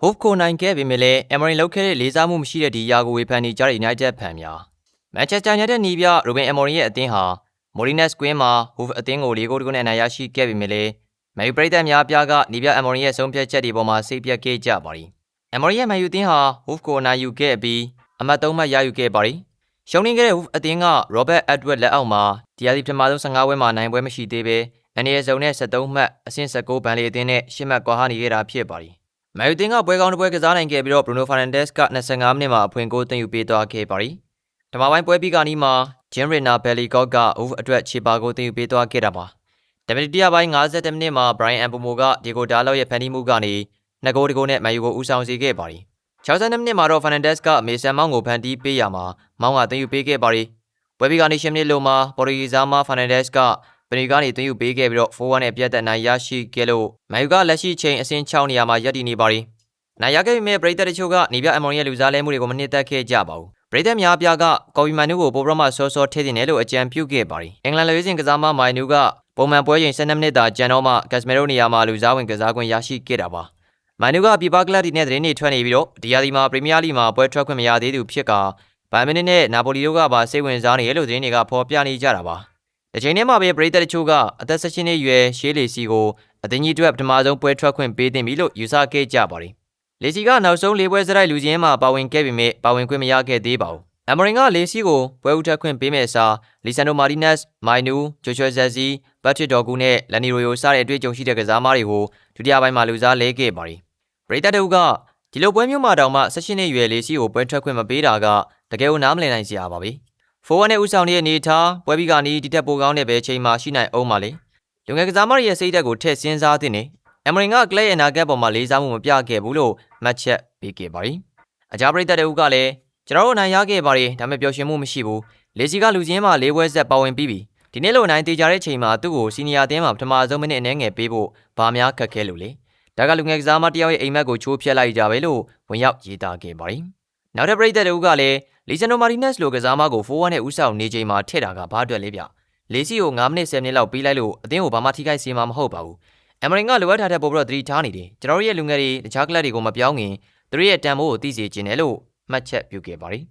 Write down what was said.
ဟိုဖ်ကိုနိုင်ခဲ့ပေမဲ့လည်းအမရင်လောက်ခဲ့တဲ့လေးစားမှုမရှိတဲ့ဒီယာကိုဝေဖန်နေကြတဲ့ United ဖန်များမန်ချက်စတာယူနိုက်တက်နီးပြရိုဘင်အမော်ရင်ရဲ့အသင်းဟာမိုရီနက်စ်ကွင်းမှာဟိုဖ်အသင်းကို၄ဂိုးတကုနဲ့အနိုင်ရရှိခဲ့ပေမဲ့လည်းမန်ယူပရိသတ်များအပြားကနီးပြအမော်ရင်ရဲ့ဆုံးဖြတ်ချက်တွေပေါ်မှာစိတ်ပြတ်ခဲ့ကြပါသည်အမော်ရင်ရဲ့မန်ယူအသင်းဟာဟိုဖ်ကိုအနိုင်ယူခဲ့ပြီးအမှတ်၃မှတ်ရယူခဲ့ပါသည်ရှုံးနိမ့်ခဲ့တဲ့ဟိုဖ်အသင်းကရောဘတ်အက်ဒဝက်လက်အောက်မှာဒီယာဒီပထမဆုံး15ပွဲမှာနိုင်ပွဲမရှိသေးဘဲအနေအဆုံနဲ့73မှတ်အဆင့်19ဘန်လီအသင်းနဲ့10မှတ်ကွာဟနေခဲ့တာဖြစ်ပါသည်။ မန်ယူတင်ကပွဲကောင်းတစ်ပွဲကစားနိုင်ခဲ့ပြီးတော့ဘရူနိုဖာနန်ဒက်စ်က25မိနစ်မှာအဖွင့်ဂိုးသွင်းယူပေးသွားခဲ့ပါသည်။ဓမ္မပိုင်းပွဲပြီးကနီးမှာဂျင်ရီနာဘယ်လီကော့ကအိုးအတွက်ခြေပါကိုသွင်းယူပေးသွားခဲ့တာပါ။ဒမီတီယာပိုင်း50မိနစ်မှာဘရိုင်အန်ပူမိုကဒီကိုဒါလော့ရဲ့ဖန်တီးမှုကနေနှစ်ဂိုးတဂိုးနဲ့မန်ယူကိုဦးဆောင်စေခဲ့ပါသည်။62မိနစ်မှာတော့ဖာနန်ဒက်စ်ကမေဆန်မောင်းကိုဖန်တီးပေးရမှာမောင်းကသွင်းယူပေးခဲ့ပါသည်။ပွဲပြီးကနေ10မိနစ်လုံးမှာပေါ်တူဂီဇာမှဖာနန်ဒက်စ်က ပနီကနေသွင်းယူပေးခဲ့ပြီးတော့4-1နဲ့ပြတ်သက်နိုင်ရရှိခဲ့လို့မန်ယူကလက်ရှိချိန်အဆင့်6နေရာမှာရပ်တည်နေပါသည်။နိုင်ရခဲ့ပေမဲ့ပရိသတ်တချို့ကနေပြအမော်ရဲ့လူစားလဲမှုတွေကိုမနှစ်သက်ခဲ့ကြပါဘူး။ပရိသတ်များအပြားကကော်ပီမန်နူကိုပိုပရမဆော့ဆော့ထည့်တင်တယ်လို့အကြံပြုခဲ့ပါသည်။အင်္ဂလန်လူရင်းစင်ကစားမမိုင်နူကပုံမှန်ပွဲချိန်12မိနစ်သာကျန်တော့မှဂက်စမီရိုနေရာမှာလူစားဝင်ကစားခွင့်ရရှိခဲ့တာပါ။မိုင်နူကပြပကလပ်တီနဲ့သတင်းတွေထွက်နေပြီးတော့ဒီယာဒီမှာပရီးမီးယားလိမှာပွဲထွက်ခွင့်မရသေးသူဖြစ်ကဘိုင်မင်နစ်နဲ့နာပိုလီတို့ကပါစိတ်ဝင်စားနေရလို့သတင်းတွေကဖော်ပြနေကြတာပါ။။ တစ်ချိန်တည်းမှာပဲပရိသတ်တချို့ကအသက်16နှစ်အရွယ်ရှေးလီစီကိုအသင်းကြီးအတွက်ပထမဆုံးပွဲထွက်ခွင့်ပေးသင့်ပြီလို့ယူဆခဲ့ကြပါတယ်။လီစီကနောက်ဆုံးလေးပွဲစရိုက်လူချင်းမှာပါဝင်ခဲ့ပေမဲ့ပါဝင်ခွင့်မရခဲ့သေးပါဘူး။အမရင်ကလီစီကိုပွဲဦးထွက်ခွင့်ပေးမဲ့အစားလီဆန်ဒိုမာတီနက်စ်၊မိုင်နူ၊ဂျိုချွဲဇက်စီ၊ဘတ်ထစ်ဒေါ်ကူနဲ့လန်နီရိုယိုစတဲ့အတွေ့အကြုံရှိတဲ့ကစားသမားတွေကိုဒုတိယပိုင်းမှာလူစားလဲခဲ့ပါတယ်။ပရိသတ်တို့ကဒီလိုပွဲမျိုးမှာတောင်မှ16နှစ်အရွယ်လီစီကိုပွဲထွက်ခွင့်မပေးတာကတကယ်ကိုနားမလည်နိုင်စရာပါပဲ။ ဖိုးဝါနဲ့ဦးဆောင်တဲ့အနေထားပွဲပြီးကနီးဒီတက်ပိုကောင်းတဲ့ပဲချိန်မှာရှိနိုင်အောင်ပါလေလူငယ်ကစားမတွေရဲ့စိတ်ဓာတ်ကိုထည့်စဉ်းစားသင့်နေအမရင်ကကလပ်ရဲ့နာဂတ်ပေါ်မှာလေးစားမှုမပြခဲ့ဘူးလို့မှတ်ချက်ပေးခဲ့ပါရီအကြပရိသတ်တအုပ်ကလည်းကျွန်တော်တို့နိုင်ရခဲ့ပါရီဒါပေမဲ့ပျော်ရွှင်မှုမရှိဘူးလေစီကလူချင်းမှာလေးပွဲဆက်ပါဝင်ပြီးပြီဒီနေ့လိုနိုင်တေချာတဲ့ချိန်မှာသူ့ကိုစီနီယာတင်းမှာပထမဆုံးမိနစ်အနည်းငယ်ပေးဖို့ဘာများခက်ခဲလို့လေဒါကလူငယ်ကစားမတယောက်ရဲ့အိမ်မက်ကိုချိုးဖျက်လိုက်ကြပဲလို့ဝင်ရောက်ရေးသားခဲ့ပါရီ နောက်တဲ့ပရိသတ်တို့ကလည်းလီဇန်နိုမာတီနက်စ်လိုကစားမကို4-1နဲ့ဦးဆောင်နေချိန်မှာထည့်တာကဘာအတွက်လဲဗျလေးစီကို9မိနစ်10မိနစ်လောက်ပြီးလိုက်လို့အသင်းကိုဘာမှထိခိုက်စေမှာမဟုတ်ပါဘူးအမရင်ကလိုအပ်ထားတဲ့ပို့ပြီးတော့သတိထားနေတယ်ကျွန်တော်တို့ရဲ့လူငယ်တွေတခြားကလပ်တွေကိုမပြောင်းခင်သူတို့ရဲ့တန်ဖိုးကိုသိစေချင်တယ်လို့မှတ်ချက်ပြုခဲ့ပါတယ်